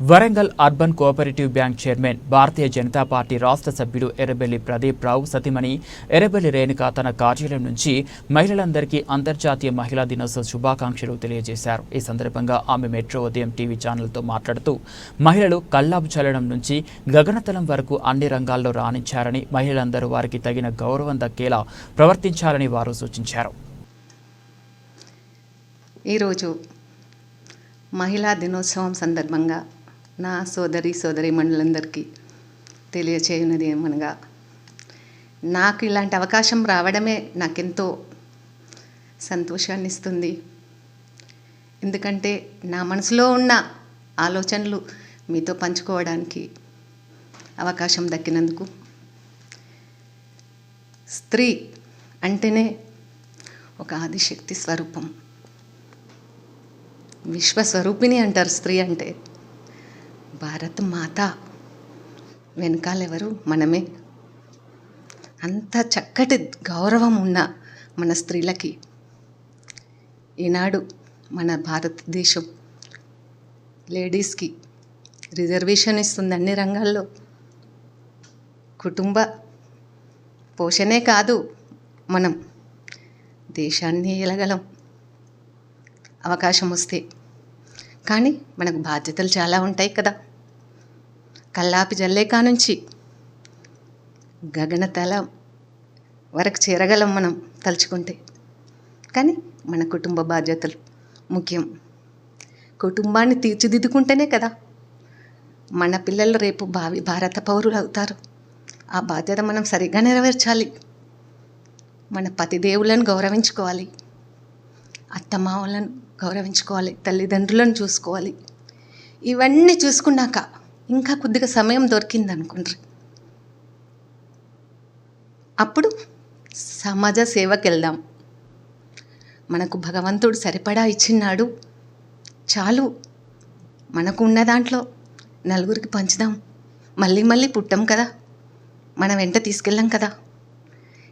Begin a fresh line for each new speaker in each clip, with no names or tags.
Warangal urban cooperative bank chairman Bharatiya Janata party రాష్ట్ర సభ్యుడు ఎర్రబెల్లి ప్రదీప్ రావు సతిమణి ఎర్రబెల్లి రేణుక తన కార్యాలయం నుంచి మహిళలందరికీ అంతర్జాతీయ మహిళా దినోత్సవ శుభాకాంక్షలు తెలియజేశారు. ఈ సందర్భంగా ఆమె మెట్రో ఉదయం టీవీ ఛానల్తో మాట్లాడుతూ మహిళలు కల్లాపు చల్లడం నుంచి గగనతలం వరకు అన్ని రంగాల్లో రాణించారని మహిళలందరూ వారికి తగిన గౌరవం దక్కేలా ప్రవర్తించాలని వారు సూచించారు.
ఈరోజు మహిళా దినోత్సవం సందర్భంగా నా సోదరి సోదరి మండలందరికీ తెలియచేయున్నది ఏమనగా నాకు ఇలాంటి అవకాశం రావడమే నాకెంతో సంతోషాన్ని ఇస్తుంది ఎందుకంటే నా మనసులో ఉన్న ఆలోచనలు మీతో పంచుకోవడానికి అవకాశం దక్కినందుకు. స్త్రీ అంటేనే ఒక ఆదిశక్తి స్వరూపం. విశ్వస్వరూపిణి అంటారు స్త్రీ అంటే. భారత్ మాత. వెనకాలెవరు? మనమే. అంత చక్కటి గౌరవం ఉన్న మన స్త్రీలకి. ఈనాడు మన భారతదేశం లేడీస్కి రిజర్వేషన్ ఇస్తుంది అన్ని రంగాల్లో. కుటుంబ పోషణే కాదు మనం దేశాన్ని ఎలగలం. అవకాశం వస్తే. కానీ మనకు బాధ్యతలు చాలా ఉంటాయి కదా. కల్లాపి జల్లేకా నుంచి గగనతల వరకు చేరగలం మనం తలుచుకుంటే. కానీ మన కుటుంబ బాధ్యతలు ముఖ్యం. కుటుంబాన్ని తీర్చిదిద్దుకుంటేనే కదా మన పిల్లలు రేపు భావి భారత పౌరులు అవుతారు. ఆ బాధ్యత మనం సరిగ్గా నెరవేర్చాలి. మన పతిదేవులను గౌరవించుకోవాలి. అత్తమామలను గౌరవించుకోవాలి. తల్లిదండ్రులను చూసుకోవాలి. ఇవన్నీ చూసుకున్నాక ఇంకా కొద్దిగా సమయం దొరికింది అనుకుంటారు అప్పుడు సమాజ సేవకి వెళ్దాం మనకు భగవంతుడు సరిపడా ఇచ్చినాడు చాలు మనకు ఉన్న దాంట్లో నలుగురికి పంచుదాం. మళ్ళీ మళ్ళీ పుట్టాం కదా. మన వెంట తీసుకెళ్ళాం కదా.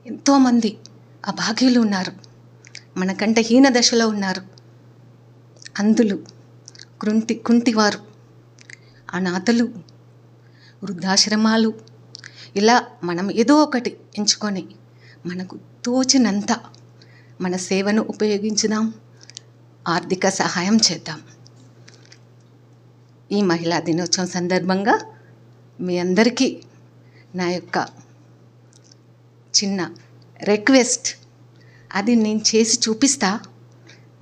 ఎంతోమంది అభాగ్యులు ఉన్నారు. మనకంటే హీన దశలో ఉన్నారు. అందులు కృంటి కుంటివారు. అనాథలు వృద్ధాశ్రమాలు. ఇలా మనం ఏదో ఒకటి ఎంచుకొని మనకు తోచినంత మన సేవను ఉపయోగించుదాం ఆర్థిక సహాయం చేద్దాం. ఈ మహిళా దినోత్సవం సందర్భంగా మీ అందరికీ నా యొక్క చిన్న రిక్వెస్ట్. అది నేను చేసి చూపిస్తా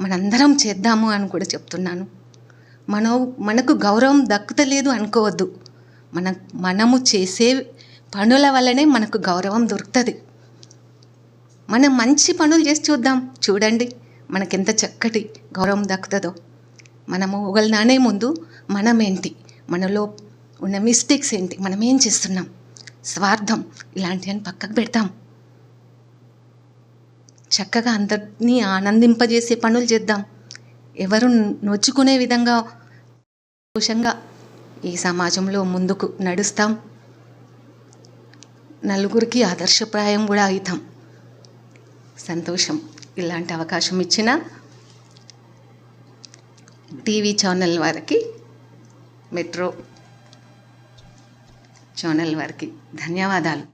మనందరం చేద్దాము అని కూడా చెప్తున్నాను. మనం మనకు గౌరవం దక్కుతలేదు అనుకోవద్దు. మన మనము చేసే పనుల వల్లనే మనకు గౌరవం దొరుకుతుంది. మనం మంచి పనులు చేసి చూద్దాం. చూడండి మనకెంత చక్కటి గౌరవం దక్కుతుందో. మనము ఒకళ్ళనానే ముందు మనమేంటి? మనలో ఉన్న మిస్టేక్స్ ఏంటి? మనం ఏం చేస్తున్నాం? స్వార్థం ఇలాంటివన్నీ పక్కకు పెడతాం. చక్కగా అందరినీ ఆనందింపజేసే పనులు చేద్దాం. ఎవరు నొచ్చుకునే విధంగా సంతోషంగా ఈ సమాజంలో ముందుకు నడుస్తాం. నలుగురికి ఆదర్శప్రాయం కూడా అవుతాం సంతోషం ఇలాంటి అవకాశం ఇచ్చిన టీవీ ఛానల్ వారికి మెట్రో ఛానల్ వారికి ధన్యవాదాలు.